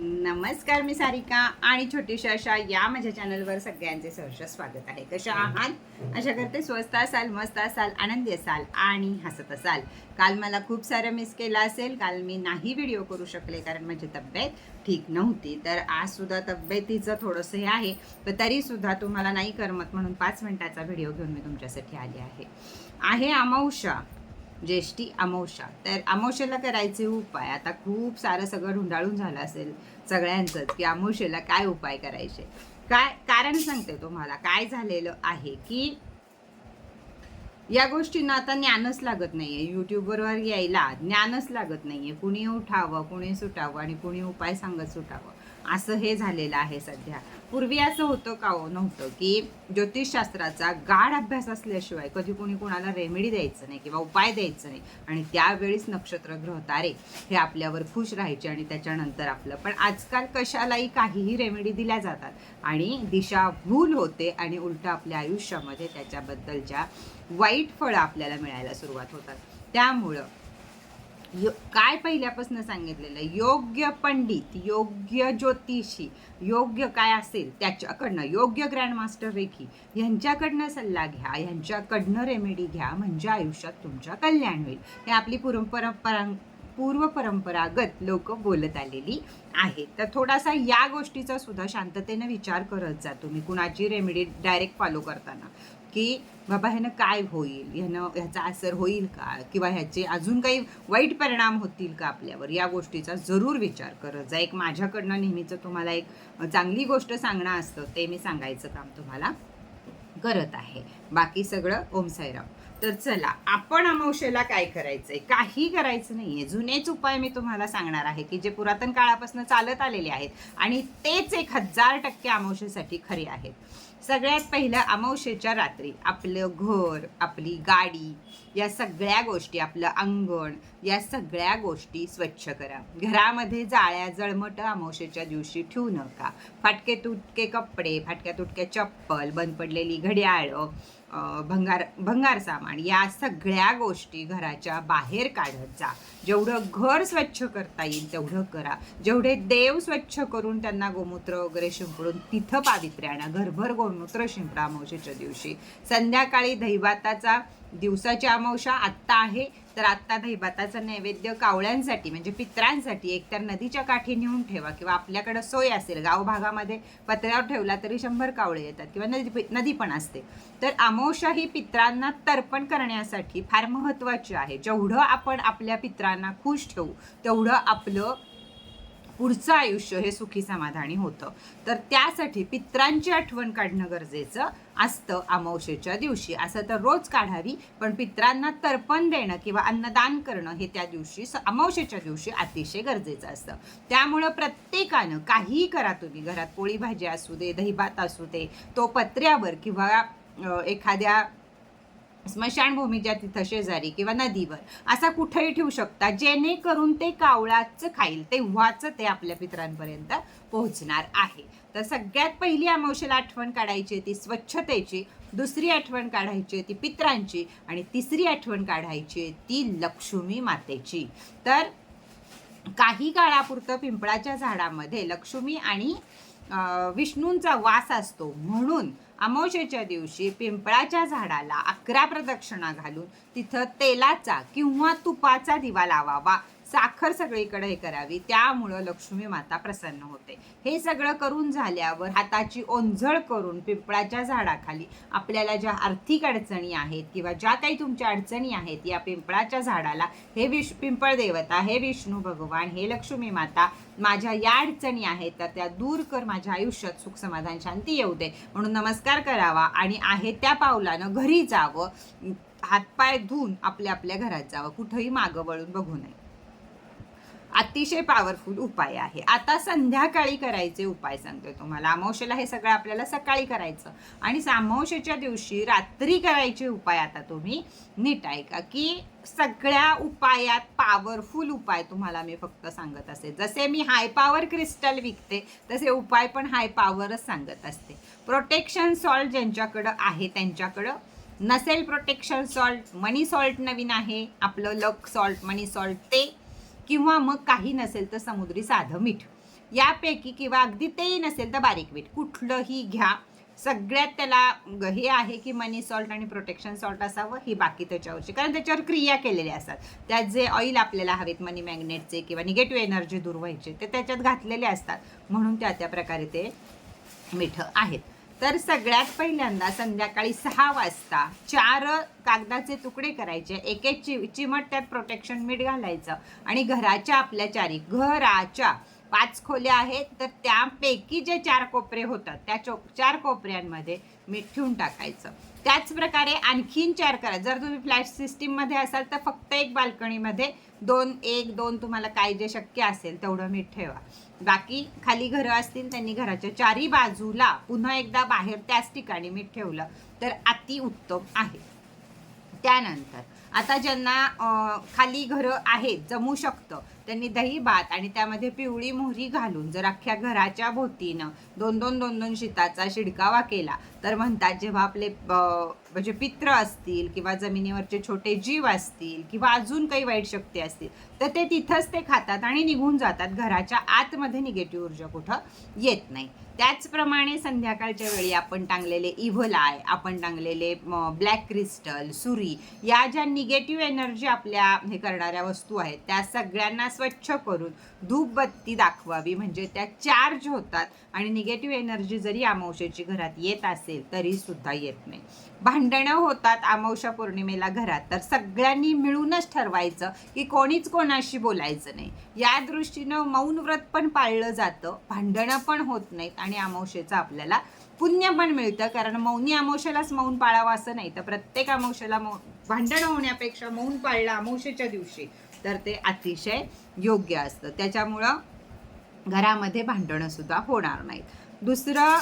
नमस्कार मी सारिका आणि छोटीशी अशा या माझ्या चॅनलवर सगळ्यांचे सहर्ष स्वागत आहे. कशा आहात? अशा करते स्वस्त असाल मस्त असाल आनंदी असाल आणि हसत असाल. काल मला खूप सारं मिस केलं असेल. काल मी नाही व्हिडिओ करू शकले कारण माझी तब्येत ठीक नव्हती. तर आज सुद्धा तब्येतीचं थोडंसं हे आहे. पण तरीसुद्धा तुम्हाला नाही करमत म्हणून पाच मिनिटाचा व्हिडिओ घेऊन मी तुमच्यासाठी आली आहे. आहे अमावशा ज्येष्ठी अमावश्या तर अमावश्याला करायचे उपाय. आता खूप सारं सगळं ढुंडाळून झालं असेल सगळ्यांचंच की अमावशेला काय उपाय करायचे. काय कारण सांगते तुम्हाला. काय झालेलं आहे की या गोष्टींना आता ज्ञानच लागत नाहीये. युट्यूबवर यायला ज्ञानच लागत नाहीये. कुणी उठावं कुणी सुटावं आणि कुणी उपाय सांगत सुटावं. असं हे झालेलं आहे सध्या. पूर्वी असं होतं का हो? नव्हतं की ज्योतिषशास्त्राचा गाढ अभ्यास असल्याशिवाय कधी कोणी कुणाला रेमेडी द्यायचं नाही किंवा उपाय द्यायचं नाही. आणि त्यावेळीच नक्षत्र ग्रह तारे हे आपल्यावर खुश राहायचे आणि त्याच्यानंतर आपलं पण आजकाल कशालाही काहीही रेमेडी दिल्या जातात. आणि दिशा भूल होते आणि उलटं आपल्या आयुष्यामध्ये त्याच्याबद्दलच्या वाईट फळं आपल्याला मिळायला सुरुवात होतात. त्यामुळं यो काय पहिल्यापासून सांगितलेलं? योग्य पंडित योग्य ज्योतिषी योग्य काय असेल त्याच्याकडनं योग्य ग्रँडमास्टर रेखी यांच्याकडनं सल्ला घ्या यांच्याकडनं रेमेडी घ्या म्हणजे आयुष्यात तुमच्या कल्याण होईल. हे आपली पूर्व परंपरा पूर्व परंपरागत लोक बोलत आलेली आहेत. तर थोडासा या गोष्टीचा सुद्धा शांततेनं विचार करत जा तुम्ही कुणाची रेमेडी डायरेक्ट फॉलो करताना. की बाबा ह्यानं काय होईल? ह्यानं ह्याचा असर होईल का? किंवा ह्याचे अजून काही वाईट परिणाम होतील का आपल्यावर? या गोष्टीचा जरूर विचार करत जा. एक माझ्याकडनं नेहमीचं तुम्हाला एक चांगली गोष्ट सांगणं असतं ते मी सांगायचं काम तुम्हाला करत आहे. बाकी सगळं ओम साईराम. तर चला आपण अमावशेला काय करायचंय? काही करायचं नाहीये. जुनेच उपाय मी तुम्हाला सांगणार आहे की जे पुरातन काळापासून चालत आलेले आहेत आणि तेच एक हजार टक्के अमावशेसाठी खरे आहेत. सगळ्यात पहिलं अमावशेच्या रात्री आपलं घर आपली गाडी या सगळ्या गोष्टी आपलं अंगण या सगळ्या गोष्टी स्वच्छ करा. घरामध्ये जाळ्या जळमट अमावशेच्या दिवशी ठेवू नका. फाटके तुटके कपडे फाटक्या तुटक्या चप्पल बंद पडलेली घड्याळं भंगार भंगार सामान या सगळ्या गोष्टी घराच्या बाहेर काढत जा. जेवढं घर स्वच्छ करता येईल तेवढं करा. जेवढे देव स्वच्छ करून त्यांना गोमूत्र वगैरे शिंपडून तिथं पावित्र्य आणा. घरभर गोमूत्र शिंपडा अमावशेच्या दिवशी. संध्याकाळी दहीभाताचा दिवसाची अमावशा आत्ता आहे तर आत्ता दहीभाताचा नैवेद्य कावळ्यांसाठी म्हणजे पित्रांसाठी एकतर नदीच्या काठी नेऊन ठेवा किंवा आपल्याकडं सोय असेल गाव भागामध्ये पत्र्यावर ठेवला तरी शंभर कावळे येतात किंवा नदी नदी पण असते. तर अमावशा ही पित्रांना तर्पण करण्यासाठी फार महत्त्वाची आहे. जेवढं आपण आपल्या पित्रांना खुश ठेवू तेवढं आपलं पुढचं आयुष्य हे सुखी समाधानी होतं. तर त्यासाठी पित्रांची आठवण काढणं गरजेचं असतं अमावशेच्या दिवशी. असं तर रोज काढावी पण पित्रांना तर्पण देणं किंवा अन्नदान करणं हे त्या दिवशी अमावशेच्या दिवशी अतिशय गरजेचं असतं. त्यामुळं प्रत्येकानं काहीही करा तुम्ही. घरात पोळी भाजी असू दे दहीभात असू दे तो पत्र्यावर किंवा एखाद्या स्मशानभूमीच्या तिथं शेजारी किंवा नदीवर असा कुठेही ठेवू शकता जेणेकरून ते कावळाच खाईल तेव्हाच ते आपल्या पित्रांपर्यंत पोहोचणार आहे. तर सगळ्यात पहिली अमावशेला आठवण काढायची ती स्वच्छतेची दुसरी आठवण काढायची ती पित्रांची आणि तिसरी आठवण काढायची ती लक्ष्मी मातेची. तर काही काळापुरतं पिंपळाच्या झाडामध्ये लक्ष्मी आणि विष्णूंचा वास असतो म्हणून अमावशेच्या दिवशी पिंपळाच्या झाडाला अकरा प्रदक्षिणा घालून तिथं तेलाचा किंवा तुपाचा दिवा लावावा. साखर सगळीकडे हे करावी. त्यामुळं लक्ष्मी माता प्रसन्न होते. हे सगळं करून झाल्यावर हाताची ओंझळ करून पिंपळाच्या झाडाखाली आपल्याला ज्या आर्थिक अडचणी आहेत किंवा ज्या काही तुमच्या अडचणी आहेत या पिंपळाच्या झाडाला हे विष पिंपळ देवता हे विष्णू भगवान हे लक्ष्मी माता माझ्या या अडचणी आहेत तर त्या दूर कर. माझ्या आयुष्यात सुख समाधान शांती येऊ दे. म्हणून नमस्कार करावा आणि आहे त्या पावलानं घरी जावं. हातपाय धुवून आपल्या आपल्या घरात जावं. कुठंही मागं वळून बघू नये. अतिशय पॉवरफुल उपाय आहे. आता संध्याकाळी करायचे उपाय सांगते तुम्हाला. अमावशेला हे सगळं आपल्याला सकाळी करायचं. आणि अमावस्येच्या दिवशी रात्री करायचे उपाय आता तुम्ही नीट ऐका की सगळ्या उपायात पॉवरफुल उपाय तुम्हाला मी फक्त सांगत असते. जसे मी हाय पॉवर क्रिस्टल विकते तसे उपाय पण हाय पॉवरच सांगत असते. प्रोटेक्शन सॉल्ट ज्यांच्याकडं आहे त्यांच्याकडं. नसेल प्रोटेक्शन सॉल्ट मनी सॉल्ट नवीन आहे. आपलं लक सॉल्ट मनी सॉल्ट ते किंवा मग काही नसेल तर समुद्री साधं मीठ. यापैकी किंवा अगदी तेही नसेल तर बारीक मीठ. कुठलंही घ्या. सगळ्यात त्याला हे आहे की मनी सॉल्ट आणि प्रोटेक्शन सॉल्ट असावं ही बाकी त्याच्यावरची. कारण त्याच्यावर क्रिया केलेल्या असतात. त्यात जे ऑइल आपल्याला हवेत मनी मॅग्नेटचे किंवा निगेटिव्ह एनर्जी दूर व्हायचे ते त्याच्यात घातलेले असतात. म्हणून त्या त्या प्रकारे ते मिठं आहेत. तर सगळ्यात पहिल्यांदा संध्याकाळी सहा वाजता चार कागदाचे तुकडे करायचे. एक एक चि चिमट त्यात प्रोटेक्शन मीठ घालायचं आणि घराच्या आपल्या चारी घराच्या पाच खोल्या आहेत. तर त्यापैकी जे चार कोपरे होतात त्या चो चार कोपऱ्यांमध्ये मीठ ठेवून टाकायचं. त्याच प्रकारे आणखीन चार करा. जर तुम्ही फ्लॅट सिस्टीममध्ये असाल तर फक्त एक बाल्कनीमध्ये दोन एक दोन तुम्हाला काय जे शक्य असेल तेवढं मीठ ठेवा. बाकी खाली घरं असतील त्यांनी घराच्या चारी बाजूला पुन्हा एकदा बाहेर त्याच ठिकाणी मीठ ठेवलं तर अति उत्तम आहे. त्यानंतर आता ज्यांना अं, खाली घरं आहेत जमू शकतं त्यांनी दही भात आणि त्यामध्ये पिवळी मोहरी घालून जर अख्ख्या घराच्या भोवतीनं दोन दोन दोन दोन शिताचा शिडकावा केला तर म्हणतात जेव्हा आपले म्हणजे पित्र असतील किंवा जमिनीवरचे छोटे जीव असतील किंवा अजून काही वाईट शक्ती असतील तर ते तिथंच ते खातात आणि निघून जातात. घराच्या आतमध्ये निगेटिव्ह ऊर्जा कुठं येत नाही. त्याचप्रमाणे संध्याकाळच्या वेळी आपण टांगलेले इव्हल आय आपण टांगलेले ब्लॅक क्रिस्टल सुरी या ज्या निगेटिव्ह एनर्जी आपल्या हे करणाऱ्या वस्तू आहेत त्या सगळ्यांना स्वच्छ करून धूपबत्ती दाखवावी म्हणजे त्या चार्ज होतात आणि निगेटिव्ह एनर्जी जरी अमावस्येची घरात येत असेल तरी सुद्धा येत नाही. भांडणं होतात अमावस्या पौर्णिमेला घरात तर सगळ्यांनी मिळूनच ठरवायचं की कोणीच कोणाशी बोलायचं नाही. या दृष्टीनं मौन व्रत पण पाळलं जातं भांडणं पण होत नाहीत आणि अमावस्येचं आपल्याला पुण्य पण मिळतं कारण मौनी अमावस्येलाच मौन पाळावं असं नाही तर प्रत्येक अमावस्येला मौ भांडणं होण्यापेक्षा मौन पाळलं अमावस्येच्या दिवशी तर ते अतिशय योग्य असतं. त्याच्यामुळं घरामध्ये भांडणंसुद्धा होणार नाहीत. दुसरं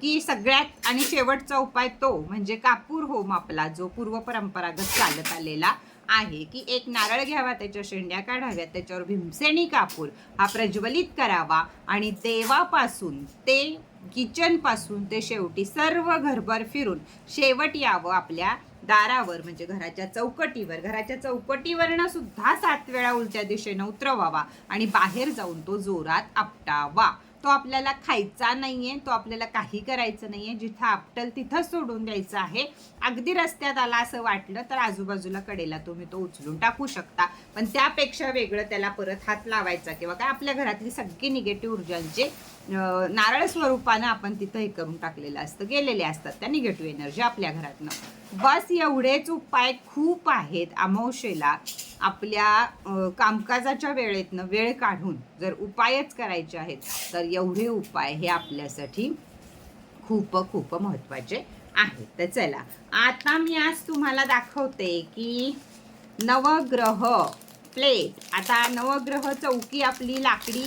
की सगळ्यात आणि शेवटचा उपाय तो म्हणजे कापूर होम आपला जो पूर्व परंपरागत चालत आलेला आहे की एक नारळ घ्यावा त्याच्या शेंड्या काढाव्यात त्याच्यावर भीमसेनी कापूर हा प्रज्वलित करावा आणि देवापासून ते किचनपासून ते शेवटी सर्व घरभर फिरून शेवट यावं आपल्या दारावर म्हणजे घराच्या चौकटीवर. घराच्या चौकटीवरनं सुद्धा सात वेळा उलट्या दिशेनं उतरवावा आणि बाहेर जाऊन तो जोरात आपटावा. तो आपल्याला खायचा नाहीये तो आपल्याला काही करायचं नाहीये. जिथं आपटल तिथं सोडून द्यायचं आहे. अगदी रस्त्यात आला असं वाटलं तर आजूबाजूला कडेला तुम्ही तो उचलून टाकू शकता. पण त्यापेक्षा वेगळं त्याला परत हात लावायचा किंवा काय आपल्या घरातली सगळी निगेटिव्ह ऊर्जांचे नारळ स्वरूपानं आपण तिथं हे करून टाकलेलं असतं गेलेले असतात. त्या निगेटिव्ह एनर्जी आपल्या घरातनं. बस एवढेच उपाय खूप आहेत अमावशेला आपल्या कामकाजाच्या वेळेतनं वेळ काढून जर उपायच करायचे आहेत तर एवढे उपाय हे आपल्यासाठी खूप खूप महत्त्वाचे आहेत. तर चला आता मी आज तुम्हाला दाखवते की नवग्रह प्लेट आता नवग्रह चौकी आपली लाकडी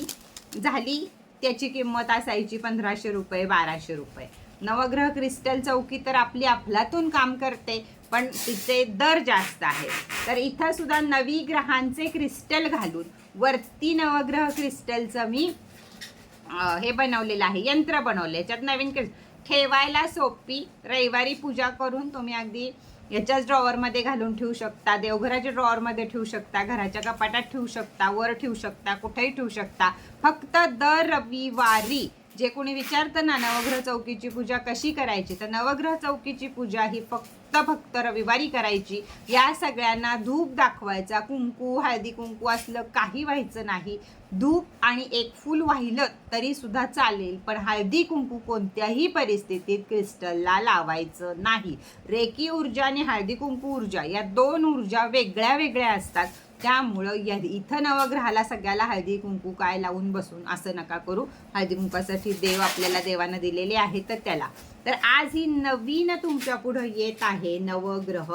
झाली. त्याची किंमत असायची पंधराशे रुपये बाराशे रुपये. नवग्रह क्रिस्टल चौकी तर आपली अफलातून काम करते पण तिचे दर जास्त आहे. तर इथं सुद्धा नवी ग्रहांचे क्रिस्टल घालून वरती नवग्रह क्रिस्टलचं मी हे बनवलेलं आहे यंत्र बनवलं याच्यात नवीन क्रिस्ट ठेवायला सोपी रविवारी पूजा करून तुम्ही अगदी याच्याच ड्रॉवरमध्ये घालून ठेवू शकता देवघराच्या ड्रॉवरमध्ये ठेवू शकता घराच्या कपाटात ठेवू शकता वर ठेवू शकता कुठेही ठेवू शकता. फक्त दर रविवारी जे कोणी विचारतं ना नवग्रह चौकीची पूजा कशी करायची तर नवग्रह चौकीची पूजा ही फक्त फक्त रविवारी करायची. या सगळ्यांना धूप दाखवायचा. कुंकू हळदी कुंकू असलं काही व्हायचं नाही. धूप आणि एक फूल वाहिलं तरी सुद्धा चालेल पण हळदी कुंकू कोणत्याही परिस्थितीत क्रिस्टलला लावायचं नाही. रेकी ऊर्जा आणि हळदी कुंकू ऊर्जा या दोन ऊर्जा वेगळ्या वेगळ्या असतात. त्यामुळं या इथं नवग्रहाला सगळ्याला हळदी कुंकू काय लावून बसून असं नका करू. हळदी कुंकासाठी देव आपल्याला देवानं दिलेले आहे तर त्याला. तर आज ही नवीन तुमच्या पुढं येत आहे नवग्रह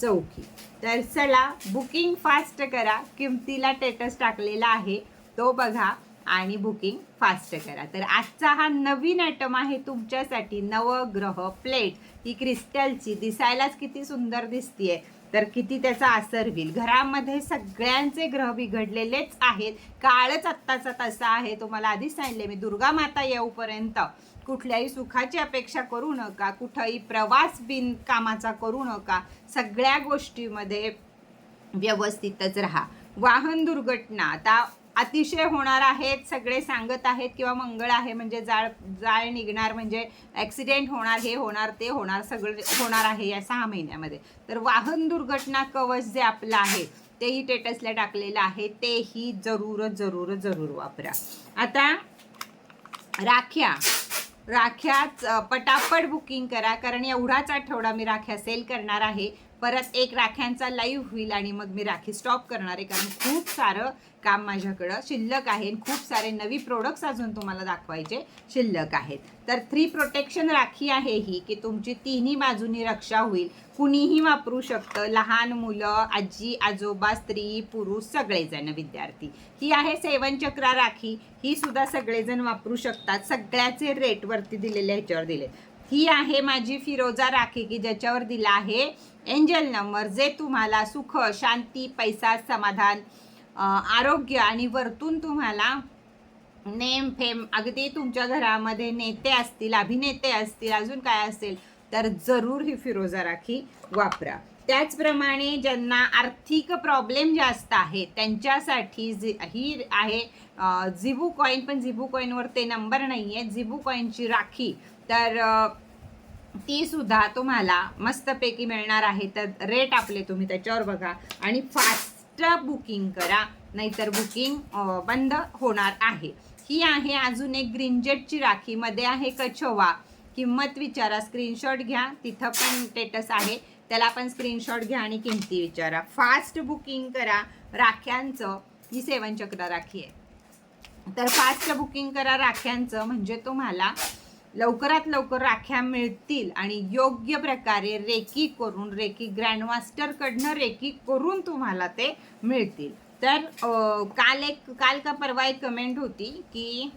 चौकी. तर चला बुकिंग फास्ट करा. किमतीला टेटस टाकलेला आहे तो बघा आणि बुकिंग फास्ट करा. तर आजचा हा नवीन आयटम आहे तुमच्यासाठी नवग्रह प्लेट. ही क्रिस्टलची दिसायलाच किती सुंदर दिसतीये. तर किती त्याचा असर होईल? घरामध्ये सगळ्यांचे ग्रह बिघडलेलेच आहेत. काळच आत्ताचा तसा आहे. तुम्हाला आधीच सांगितले मी दुर्गा माता येऊपर्यंत कुठल्याही सुखाची अपेक्षा करू नका. कुठंही प्रवास बिन कामाचा करू नका. सगळ्या गोष्टीमध्ये व्यवस्थितच राहा. वाहन दुर्घटना आता अतिशय होणार आहेत सगळे सांगत आहेत किंवा मंगळ आहे म्हणजे जाळ जाळ निघणार म्हणजे ॲक्सिडेंट होणार हे होणार ते होणार सगळं होणार आहे या सहा महिन्यामध्ये. तर वाहन दुर्घटना कवच जे आपलं आहे तेही टेटसला टाकलेलं आहे तेही जरूर जरूर जरूर वापरा. आता राख्या राख्याच पटापट बुकिंग करा कारण एवढाच आठवडा मी राख्या सेल करणार आहे. परत एक राख्यांचा लाईव्ह होईल आणि मग मी राखी स्टॉप करणार आहे कारण खूप सारं काम माझ्याकडं. शिल्लक आहे खूप सारे नवी प्रोडक्ट्स अजून तुम्हाला दाखवायचे शिल्लक आहेत. तर थ्री प्रोटेक्शन राखी आहे ही की तुमची तिन्ही बाजूनी रक्षा होईल. कुणीही वापरू शकतं. लहान मुलं आजी आजोबा स्त्री पुरुष सगळेजण विद्यार्थी. ही आहे सेवन चक्रा राखी. ही सुद्धा सगळेजण वापरू शकतात. सगळ्याचे रेटवरती दिलेले ह्याच्यावर दिले. ही आहे माझी फिरोजा राखी की ज्याच्यावर दिला आहे एंजल नंबर जे तुम्हाला सुख शांती पैसा समाधान आरोग्य आणि वरतून तुम्हाला नेम फेम अगदी तुमच्या घरामध्ये नेते असतील अभिनेते असतील अजून काय असेल तर जरूर ही फिरोजा राखी वापरा. त्याचप्रमाणे ज्यांना आर्थिक प्रॉब्लेम जास्त आहे त्यांच्यासाठी जी ही आहे झिबू जिबू कॉईन पण जिबू कॉईनवर ते नंबर नाही आहे जिबू कॉईनची राखी तर ती सुद्धा तुम्हाला मस्तपैकी मिळणार आहे. तर रेट आपले तुम्ही त्याच्यावर बघा. आणि फास्ट बुकिंग करा नाहीतर बुकिंग बंद होणार आहे. ही आहे अजून एक ग्रीनजेटची राखीमध्ये आहे कछोवा. किंमत विचारा स्क्रीनशॉट घ्या. तिथं पण स्टेटस आहे. त्याला पण स्क्रीनशॉट घ्या आणि किमती विचारा. फास्ट बुकिंग करा. राख्यांचं ही सेवन चक्र राखी आहे. तर फास्ट बुकिंग करा राख्यांचं. म्हणजे तुम्हाला लवकरात लवकर राख्या मिळतील आणि योग्य प्रकारे रेकी करून रेकी ग्रँडमास्टरकडनं रेकी करून तुम्हाला ते मिळतील. तर काल एक काल का परवा एक कमेंट होती की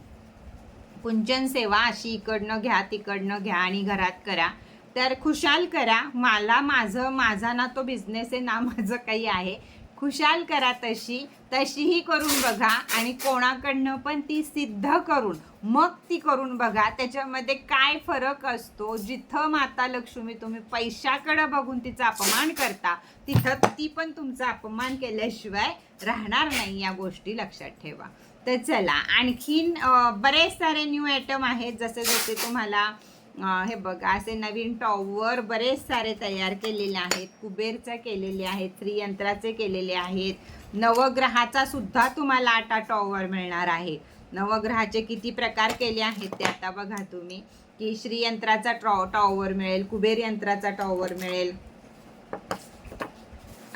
कुंचन सेवा अशी इकडनं घ्या तिकडनं घ्या आणि घरात करा. तर खुशाल करा मला माझं माझा ना तो बिझनेस आहे ना माझं काही आहे. खुशाल करा तशी तशीही करून बघा आणि कोणाकडनं पण ती सिद्ध करून मग ती करून बघा. त्याच्यामध्ये काय फरक असतो? जिथं माता लक्ष्मी तुम्ही पैशाकडं बघून तिचा अपमान करता तिथं ती पण तुमचा अपमान केल्याशिवाय राहणार नाही या गोष्टी लक्षात ठेवा. तर चला आणखीन बरेच सारे न्यू आयटम आहेत. जसे जसे तुम्हाला हे बघा असे नवीन टॉवर बरेच सारे तयार केलेले आहेत. कुबेरचे केलेले आहेत त्रियंत्राचे केलेले आहेत. नवग्रहाचा सुद्धा तुम्हाला आता टॉवर मिळणार आहे. नवग्रहाचे किती प्रकार केले आहेत ते आता बघा तुम्ही. की श्रीयंत्राचा टॉ टॉवर मिळेल कुबेर यंत्राचा टॉवर मिळेल.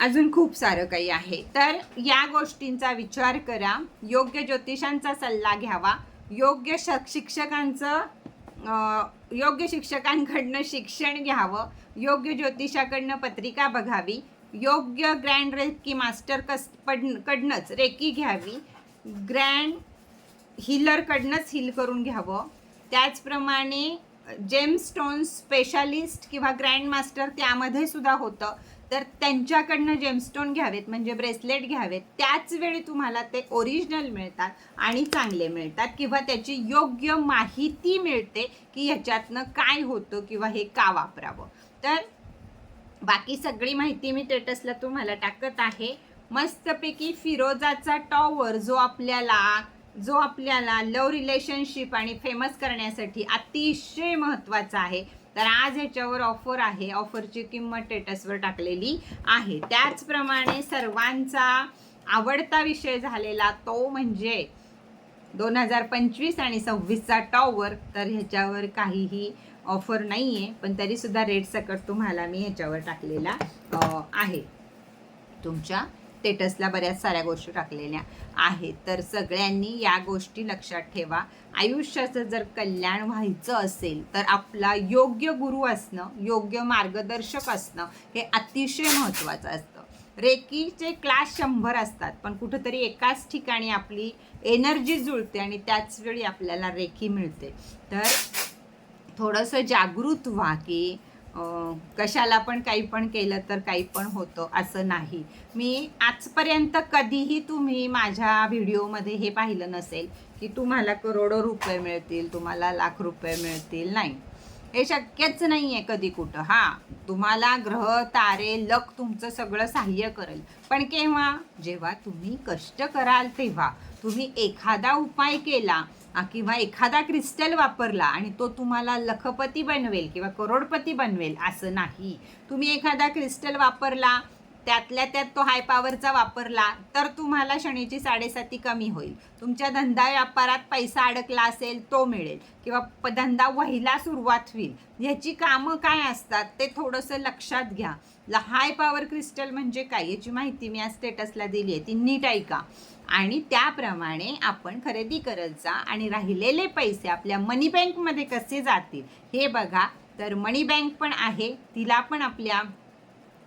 अजून खूप सारं काही आहे. तर या गोष्टींचा विचार करा. योग्य ज्योतिषांचा सल्ला घ्यावा. योग्य श शिक्षकांचं योग्य शिक्षकांकडनं शिक्षण घ्यावं योग्य ज्योतिषाकडनं पत्रिका बघावी योग्य ग्रँड रेकी मास्टर कस पड कडनंच रेकी घ्यावी ग्रँड हिलरकडनंच हिल करून घ्यावं. त्याचप्रमाणे जेम स्टोन स्पेशालिस्ट किंवा ग्रँड मास्टर त्यामध्ये सुद्धा होतं. तर त्यांच्याकडनं जेमस्टोन घ्यावेत म्हणजे ब्रेसलेट घ्यावेत त्याच वेळी तुम्हाला ते ओरिजिनल मिळतात आणि चांगले मिळतात किंवा त्याची योग्य माहिती मिळते की ह्याच्यातनं काय होतं किंवा हे का वापरावं. तर बाकी सगळी माहिती मी टेटसला तुम्हाला टाकत आहे. मस्तपैकी फिरोजाचा टॉवर जो आपल्याला जो आपल्याला लव रिलेशनशिप आणि फेमस करण्यासाठी अतिशय महत्त्वाचा आहे. तर आज ह्याच्यावर ऑफर आहे. ऑफरची किंमत टेटसवर टाकलेली आहे. त्याचप्रमाणे सर्वांचा आवडता विषय झालेला तो म्हणजे दोन हजार पंचवीस आणि सव्वीसचा टॉवर. तर ह्याच्यावर काहीही ऑफर नाही आहे पण तरीसुद्धा रेट सकट तुम्हाला मी ह्याच्यावर टाकलेला आहे. तुमच्या स्टेटसला बऱ्याच साऱ्या गोष्टी टाकलेल्या आहेत. तर सगळ्यांनी या गोष्टी लक्षात ठेवा. आयुष्याचं जर कल्याण व्हायचं असेल तर आपला योग्य गुरु असणं योग्य मार्गदर्शक असणं हे अतिशय महत्त्वाचं असतं. रेकीचे क्लास शंभर असतात पण कुठंतरी एकाच ठिकाणी आपली एनर्जी जुळते आणि त्याच वेळी आपल्याला रेखी मिळते. तर थोडंसं जागृत व्हा की कशाला पण काही पण केलं तर काही पण होतं असं नाही. मी आजपर्यंत कधीही तुम्ही माझ्या व्हिडिओमध्ये हे पाहिलं नसेल की तुम्हाला करोडो रुपये मिळतील तुम्हाला लाख रुपये मिळतील नाही. हे शक्यच नाही आहे कधी कुठं. हां तुम्हाला ग्रह तारे लक तुमचं सगळं सहाय्य करेल. पण केव्हा? जेव्हा तुम्ही कष्ट कराल तेव्हा. तुम्ही एखादा उपाय केला किंवा एखादा क्रिस्टल वापरला आणि तो तुम्हाला लखपती बनवेल किंवा करोडपती बनवेल असं नाही. तुम्ही एखादा क्रिस्टल वापरला त्यातल्या त्यात तो हाय पॉवरचा वापरला तर तुम्हाला शनीची साडेसाती कमी होईल. तुमच्या धंदा व्यापारात पैसा अडकला असेल तो मिळेल. किंवा प- धंदा व्हायला सुरुवात होईल. ह्याची कामं काय असतात ते थोडंसं लक्षात घ्या. हाय पॉवर क्रिस्टल म्हणजे काय? याची माहिती मी आज स्टेटसला दिली आहे. ती नीट ऐका. आणि त्याप्रमाणे आपण खरेदी करत जा आणि राहिलेले पैसे आपल्या मनी बँकमध्ये कसे जातील हे बघा. तर मनी बँक पण आहे तिला पण आपल्या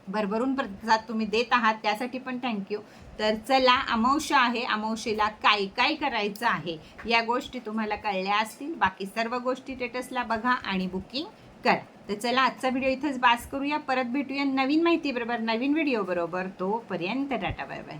भरभरून प्रतिसाद तुम्ही देत आहात त्यासाठी पण थँक्यू तर चला अमावश्य आहे. अमावशेला काय काय करायचं आहे? या गोष्टी तुम्हाला कळल्या असतील. बाकी सर्व गोष्टी स्टेटसला बघा आणि बुकिंग करा. तर चला आजचा व्हिडिओ इथंच बास करूया. परत भेटूया नवीन माहिती बरोबर नवीन व्हिडिओ बरोबर. तोपर्यंत टाटा बाय बाय